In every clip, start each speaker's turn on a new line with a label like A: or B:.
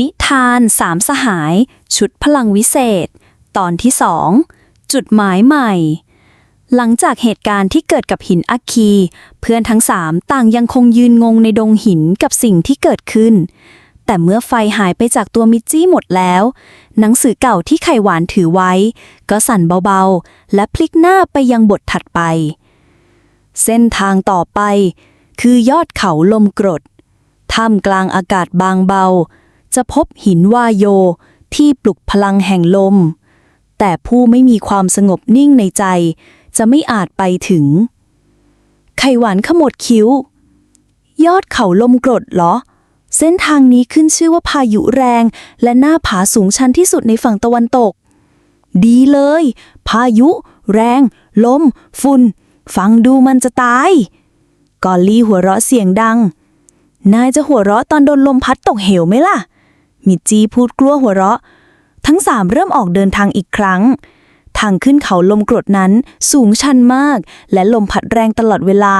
A: นิทานสามสหาย ชุดพลังวิเศษ ตอนที่สองจุดหมายใหม่ หลังจากเหตุการณ์ที่เกิดกับหินอัคคี เพื่อนทั้งสามต่างยังคงยืนงงในดงหินกับสิ่งที่เกิดขึ้น แต่เมื่อไฟหายไปจากตัวมิจจี้หมดแล้ว หนังสือเก่าที่ไข่หวานถือไว้ ก็สั่นเบาๆ และพลิกหน้าไปยังบทถัดไป เส้นทางต่อไป คือยอดเขาลมกรดท่ามกลางอากาศบางเบา จะพบหินวาโยที่ปลุกพลังแห่งลม แต่ผู้ไม่มีความสงบนิ่งในใจ จะไม่อาจไปถึง ไข่หวานขมวดคิ้ว ยอดเขาลมกรดเหรอ เส้นทางนี้ขึ้นชื่อว่าพายุแรง และหน้าผาสูงชันที่สุดในฝั่งตะวันตก ดีเลย พายุ แรง ลม ฝุ่น ฟังดูมันจะตาย กอลลี่หัวเราะเสียงดัง นายจะหัวเราะตอนโดนลมพัดตกเหวไหมล่ะ มิจีพูดกลัวหัวเราะ ทั้งสามเริ่มออกเดินทางอีกครั้ง ทางขึ้นเขาลมกรดนั้นสูงชันมาก และลมพัดแรงตลอดเวลา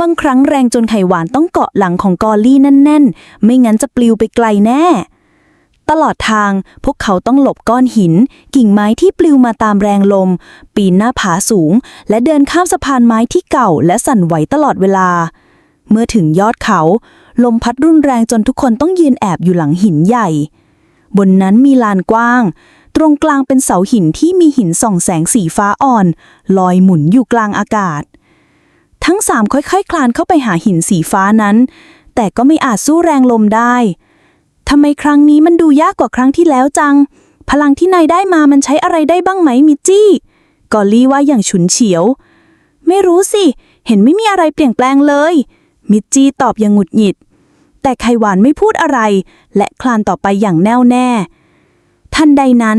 A: บางครั้งแรงจนไข่หวานต้องเกาะหลังของกอลลี่แน่นๆ ไม่งั้นจะปลิวไปไกลแน่ตลอดทางพวกเขาต้องหลบก้อนหิน กิ่งไม้ที่ปลิวมาตามแรงลม ปีนหน้าผาสูง และเดินข้ามสะพานไม้ที่เก่าและสั่นไหวตลอดเวลา เมื่อถึงยอดเขา ลมพัดรุนแรงจนทุกคนต้องยืนแอบอยู่หลังหินใหญ่ บนนั้นมีลานกว้าง ตรงกลางเป็นเสาหินที่มีหินส่องแสงสีฟ้าอ่อน ลอยหมุนอยู่กลางอากาศ ทั้งสามค่อยๆคคลานเข้าไปหาหินสีฟ้านั้น แต่ก็ไม่อาจสู้แรงลมได้ทำไมครั้งนี้มันดูยากกว่าครั้งที่แล้วจัง พลังที่นายได้มามันใช้อะไรได้บ้างไหมมิจี้กอลลี่ว่าอย่างฉุนเฉียว ไม่รู้สิ เห็นไม่มีอะไรเปลี่ยนแปลงเลย มิจจี้ตอบอย่างหงุดหงิด แต่ไขหวานไม่พูดอะไร และคลานต่อไปอย่างแน่วแน่ ทันใดนั้น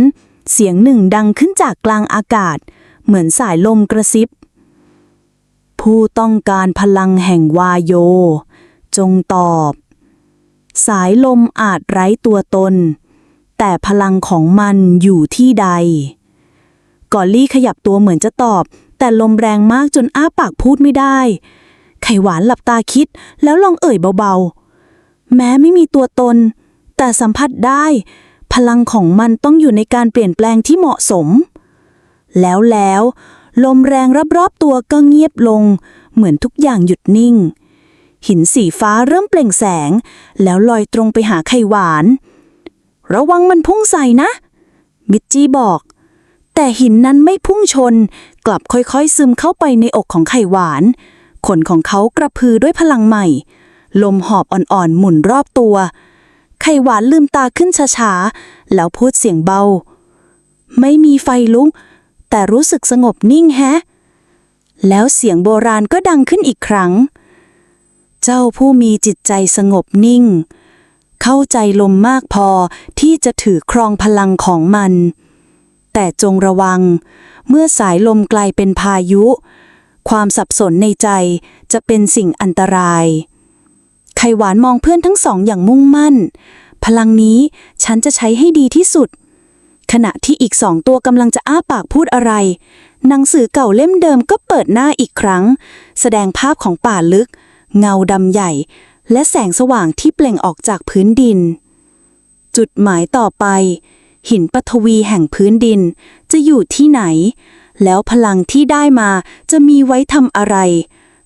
A: เสียงหนึ่งดังขึ้นจากกลางอากาศ เหมือนสายลมกระซิบ ผู้ต้องการพลังแห่งวาโย จงตอบ สายลมอาจไร้ตัวตน แต่พลังของมันอยู่ที่ใด กอลลี่ขยับตัวเหมือนจะตอบ แต่ลมแรงมากจนอ้าปากพูดไม่ได้ ไข่หวานหลับตาคิดแล้วลองเอ่ยเบาๆ แม้ไม่มีตัวตน แต่สัมผัสได้ พลังของมันต้องอยู่ในการเปลี่ยนแปลงที่เหมาะสม แล้วแล้วลมแรงรอบๆตัวก็เงียบลง เหมือนทุกอย่างหยุดนิ่ง หินสีฟ้าเริ่มเปล่งแสง แล้วลอยตรงไปหาไข่หวาน ระวังมันพุ่งใส่นะ มิจจี้บอก แต่หินนั้นไม่พุ่งชน กลับค่อยๆซึมเข้าไปในอกของไข่หวาน ขนของเขากระพือด้วยพลังใหม่ ลมหอบอ่อนๆหมุนรอบตัว ไข่หวานลืมตาขึ้นช้าๆ แล้วพูดเสียงเบา ไม่มีไฟลุก แต่รู้สึกสงบนิ่งแฮะ แล้วเสียงโบราณก็ดังขึ้นอีกครั้ง เจ้าผู้มีจิตใจสงบนิ่ง เข้าใจลมมากพอที่จะถือครองพลังของมัน แต่จงระวัง เมื่อสายลมกลายเป็นพายุ ความสับสนในใจจะเป็นสิ่งอันตราย ไขหวานมองเพื่อนทั้งสองอย่างมุ่งมั่น พลังนี้ฉันจะใช้ให้ดีที่สุด ขณะที่อีกสองตัวกำลังจะอ้าปากพูดอะไร หนังสือเก่าเล่มเดิมก็เปิดหน้าอีกครั้ง แสดงภาพของป่าลึก เงาดำใหญ่ และแสงสว่างที่เปล่งออกจากพื้นดิน จุดหมายต่อไป หินปฐวีแห่งพื้นดินจะอยู่ที่ไหน แล้วพลังที่ได้มาจะมีไว้ทำอะไร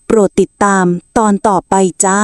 A: โปรดติดตามตอนต่อไปจ้า